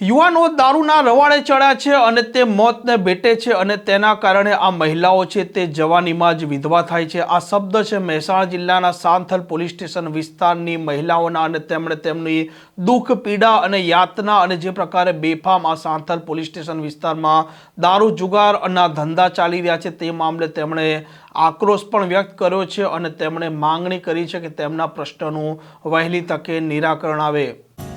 યુવાનો દારૂના રવાડે ચડ્યા છે અને તે મોતને ભેટે છે અને તેના કારણે આ મહિલાઓ છે તે જવાનીમાં જ વિધવા થાય છે. આ શબ્દ છે મહેસાણા જિલ્લાના સાંથલ પોલીસ સ્ટેશન વિસ્તારની મહિલાઓના અને તેમણે તેમની દુઃખ, પીડા અને યાતના અને જે પ્રકારે બેફામ આ સાંથલ પોલીસ સ્ટેશન વિસ્તારમાં દારૂ જુગાર અને ધંધા ચાલી રહ્યા છે તે મામલે તેમણે આક્રોશ પણ વ્યક્ત કર્યો છે અને તેમણે માંગણી કરી છે કે તેમના પ્રશ્નનું વહેલી તકે નિરાકરણ આવે.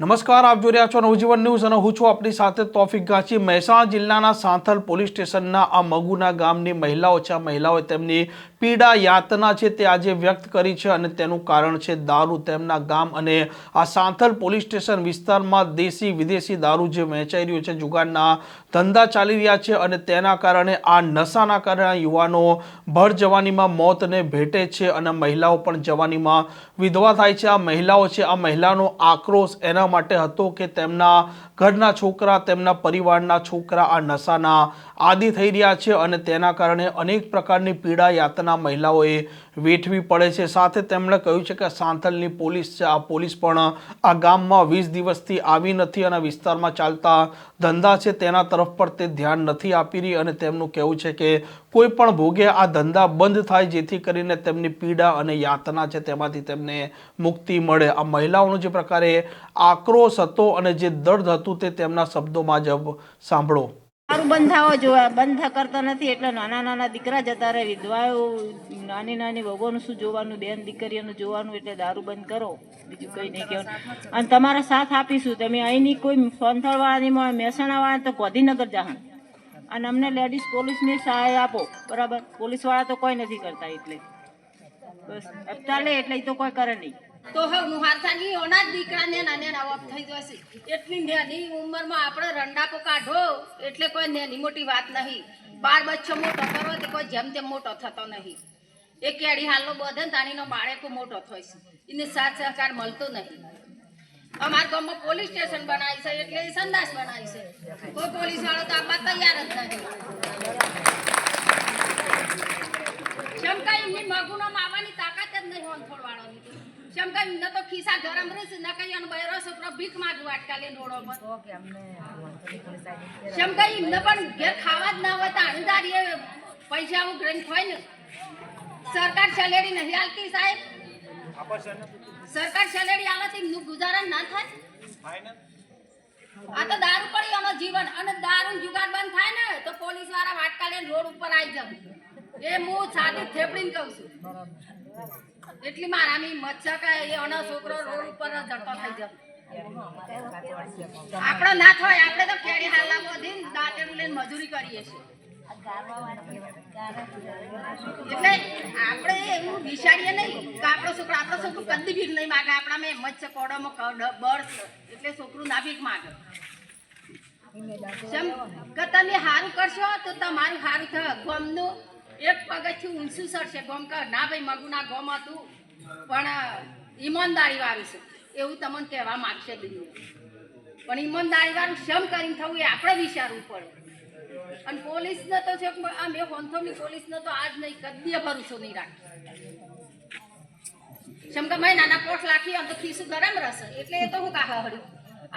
નમસ્કાર, આપ જોઈ રહ્યા છો નવજીવન ન્યૂઝ અને હું છું આપણી સાથે તોફિક ગાંચી. મહેસાણા જિલ્લાના સાંથલ પોલીસ સ્ટેશનના આ મગુના ગામની મહિલાઓ છે. આ મહિલાઓએ તેમની પીડા યાતના છે તે આજે વ્યક્ત કરી છે અને તેનું કારણ છે દારૂ. તેમના ગામ અને આ સાંથલ પોલીસ સ્ટેશન વિસ્તારમાં દેશી વિદેશી દારૂ જે વહેંચાઈ રહ્યું છે, જુગારના ધંધા ચાલી રહ્યા છે અને તેના કારણે આ નશાના કારણે યુવાનો ભર જવાનીમાં મોતને ભેટે છે અને મહિલાઓ પણ જવાનીમાં વિધવા થાય છે. આ મહિલાઓ છે, આ મહિલાનો આક્રોશ એના માટે હતો કે તેમના ઘરના છોકરા તેમના પરિવારના છોકરા આ નશાના આદિ થઈ રહ્યા છે અને તેના કારણે અનેક પ્રકારની પીડા યાતના મહિલાઓએ વેઠવી પડે છે. સાથે તેમણે કહ્યું છે કે સાંથલની પોલીસ છે આ પોલીસ પણ આ ગામમાં વીસ દિવસથી આવી નથી અને વિસ્તારમાં ચાલતા ધંધા છે. તેના તરફ પર તે ધ્યાન નથી આપી રહી અને તેમનું કહેવું છે કે કોઈ પણ ભોગે આ ધંધા બંધ થાય જેથી કરીને તેમની પીડા અને યાતના છે તેમાંથી તેમને મુક્તિ મળે. આ મહિલાઓનો જે પ્રકારે આક્રોશ હતો અને જે દર્દ હતું તે તેમના શબ્દોમાં જ સાંભળો. સારું બંધ જોવા, બંધ કરતા નથી એટલે નાના નાના દીકરા જતા રહે, વિધવાઓ, નાની નાની વગોનું શું જોવાનું, બેન દીકરીઓનું જોવાનું એટલે દારૂ બંધ કરો. બીજું કંઈ નહીં કહેવાનું. અને તમારા સાથ આપીશું. તમે અહીંની કોઈ સોનથળવાળાની મહેસાણાવાળા તો ગોધીનગર જાહન અને અમને લેડીઝ પોલીસની સહાય આપો. બરાબર? પોલીસવાળા તો કોઈ નથી કરતા એટલે. બસ ચાલે એટલે તો કોઈ કરે નહીં. તો હવે મુહારસાની ઓના જ દીકરાને નાને નવાબ થઈ જશે એટલી નાની ઉંમરમાં આપણે રંડાકો કાઢો, એટલે કોઈ નાની મોટી વાત નહીં. બાર બચ્ચો મોટો કરો તે કોઈ જેમ તેમ મોટો થતો નહીં. એ કેડી હાલનો બધે તાણીનો બાળકો મોટો થાય છે. એને સાથ સહકાર મળતો નહીં. અમારા ગામમાં પોલીસ સ્ટેશન બનાવી છે, એટલે એ સંદાસ બનાવી છે. કોઈ પોલીસ વાળો તો આપવા તૈયાર જ નહીં શમકા એમની મગુનો માવાની તાકાત જ નહીં હોનથોડ વાળાની તો કે ન તો ખિસ્સા ગરમ રહેશે ન કઈ અન બૈરો છોકરો ભીખ માંગવા અટકાલે રોડો પર. શમકા ન પણ ઘેર ખાવા જ ના હોય તો અણદારી પૈસા હું ગ્રંથ હોય ને. સરકાર સેલેરી નહીં આલતી સાહેબ. સરકાર સેલેરી આવે તો ગુજારા ના થાય. આ તો દારૂ પડી એનો જીવન અને દારૂ જુગાર બંધ થાય ને તો પોલીસવાળા વાટકા લઈને રોડ ઉપર આવી જાવ એ હું સાદી થેપડીને કહું છું. એટલી મારામી મચ્છા કે એ અનો છોકરો રોડ ઉપર જ જડતો થઈ જાય આપણો ના થાય આપણે તો કેડી હાલના બધી દાંતેડું લઈને મજૂરી કરીએ છીએ. એટલે આપણે એવું વિચારીએ નહીં કે આપણો છોકરો આપણો છોકરો કદી ભીખ નહીં માગે, આપણા મેં મચ્છ કોડામાં બળ છે, એટલે છોકરું ના ભીખ માગે. કે તમે સારું કરશો તો તમારું સારું થશે ગોમનું એક પગથિયું ઊંચું સરશે ગોમ કે ના ભાઈ, મગુના ગોમ હતું પણ ઈમાનદારી વાળું છે. એવું તમને કહેવા માગશે દુનિયા પણ ઈમાનદારી વાળું શમ કરીને થવું એ આપણે વિચારવું પડે. અને પોલીસને તો છે આ મેં હોંથોની પોલીસને તો આજ નહીં કદીએ ભરોસો નહીં રાખી. જેમ કે મેં નાના પોટ લાખી આમ તો ખીસું ગરમ રહેશે. એટલે એ તો હું કાહ હડ્યું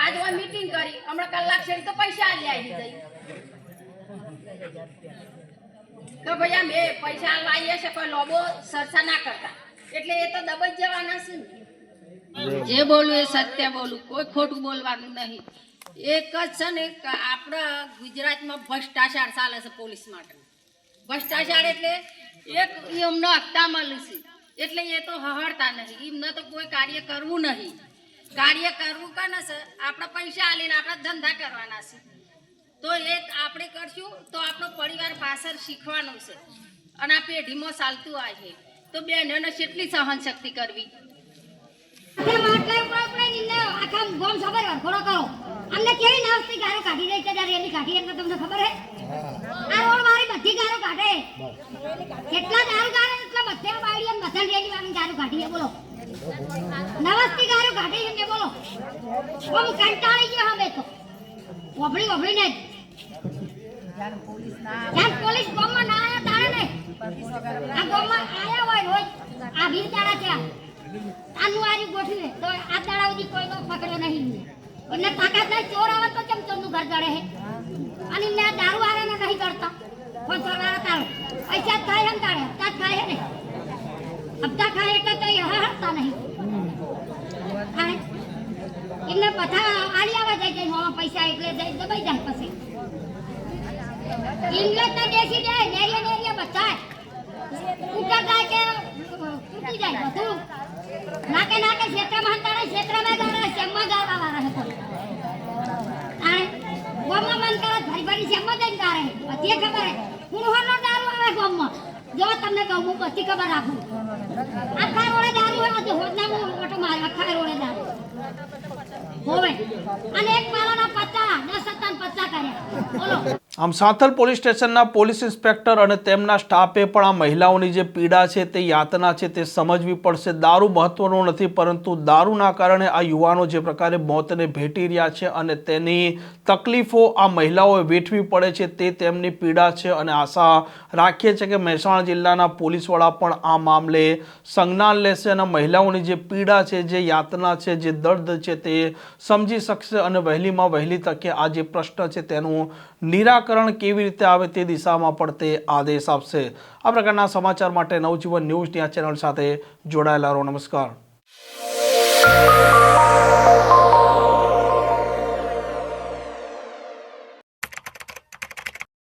આજ હું મીટિંગ કરી, હમણાં કલાક છે તો પૈસા આલી આવી જઈ કે ભાઈ મેં પૈસા લાવીએ છે, કોઈ લોબો સરસા ના કરતા. એટલે એ તો દબાઈ જવાના છે જે બોલું એ સત્ય બોલું, કોઈ ખોટું બોલવાનું નહીં. એક જ છે ને આપણા ગુજરાતમાં ભ્રષ્ટાચાર ચાલે છે પોલીસ માટે. ભ્રષ્ટાચાર એટલે એક એમનો હપ્તા મળે છે. એટલે એ તો હહડતા નહીં. એમને તો કોઈ કાર્ય કરવું નહીં. કાર્ય કરવું કે છે? આપણે પૈસા આલીને આપણા ધંધા કરવાના છે. તો એ આપણે કરશું તો આપણો પરિવાર પાછળ શીખવાનું છે. અને આ પેઢીમાં ચાલતું આવે છે. તો બહેનોને કેટલી સહન શક્તિ કરવી? આપણે આપણે અમને કેવી નાસ્તી ગારો કાઢી રહી છે ત્યારે એની કાઢી એટલે તમને ખબર હે? આ રોડ મારી બધી ગારો કાઢે. કેટલા દારૂ ગારે એટલા બધે બાળી અને બધા રેલી વાળી ગારો કાઢી બોલો. નવસ્તી ગારો કાઢી ને બોલો. ઓમ કંટાળી ગયો હવે તો. વભળી વભળીને ને. જ્યાં પોલીસ ગામમાં ના આયા તારે ને? આ ગામમાં આયા હોય રોજ આ વીર દાડા છે. આનું આરી ગોઠવી તો આ દાડા સુધી કોઈનો પકડ્યો નહીં એમને તાકાત નહીં ચોર આવે તો કેમ ચોરનું ઘર જડે હે. અને મેં દારૂ આવે ને નહીં કરતા. કોઈ ચોર વાળા તાળો. પૈસા જ એમ ને તાળે હપ્તા થાય ખાય હે ને. હપ્તા ખાય એટલે તો એ હરતા નહીં. ખાય એમને પથા આડી આવા જાય જાય મોમાં પૈસા એટલે જાય, દબાઈ જાય પછી. ઇંગ્લેન્ડ ના દેશી જાય નેરિયા નેરિયા બચાય ઉઠા જાય કે, તૂટી જાય બધું. નાકે નાકે ક્ષેત્રમાં હંતાડે ક્ષેત્રમાં ગાળે શેમમાં ગાળવા વાળા હતો આણે ગોમમાં મન કરે, ભરી ભરી શેમમાં જઈને ગાળે. પછી ખબર હે. કુણહોરનો દારૂ આવે ગોમમાં. જો તમને કહું, હું પછી ખબર રાખું. આખા રોડે દારૂ હોય તો હોદના હું ઓટો મારે આખા રોડે દારૂ. હોવે અને એક પાલાના પત્તા દસ સત્તાન પત્તા કર્યા. બોલો. આમ સાંથલ પોલીસ સ્ટેશનના પોલીસ ઇન્સ્પેક્ટર અને તેમના સ્ટાફે પણ આ મહિલાઓની જે પીડા છે તે યાતના છે તે સમજવી પડશે. દારૂ મહત્વનો નથી, પરંતુ દારૂના કારણે આ યુવાનો જે પ્રકારે મોતને ભેટી રહ્યા છે અને તેની તકલીફો આ મહિલાઓએ વેઠવી પડે છે તે તેમની પીડા છે અને આશા રાખીએ છીએ કે મહેસાણા જિલ્લાના પોલીસવાળા પણ આ મામલે સંજ્ઞાન લેશે અને મહિલાઓની જે પીડા છે, જે યાતના છે, જે દર્દ છે તે સમજી શકશે અને વહેલીમાં વહેલી તકે આ જે પ્રશ્ન છે તેનું નિરાકરણ કેવી રીતે આવે તે દિશામાં પણ તે આદેશ આપશે. આ પ્રકારના સમાચાર માટે નવજીવન ન્યૂઝની આ ચેનલ સાથે જોડાયેલા રહો. નમસ્કાર.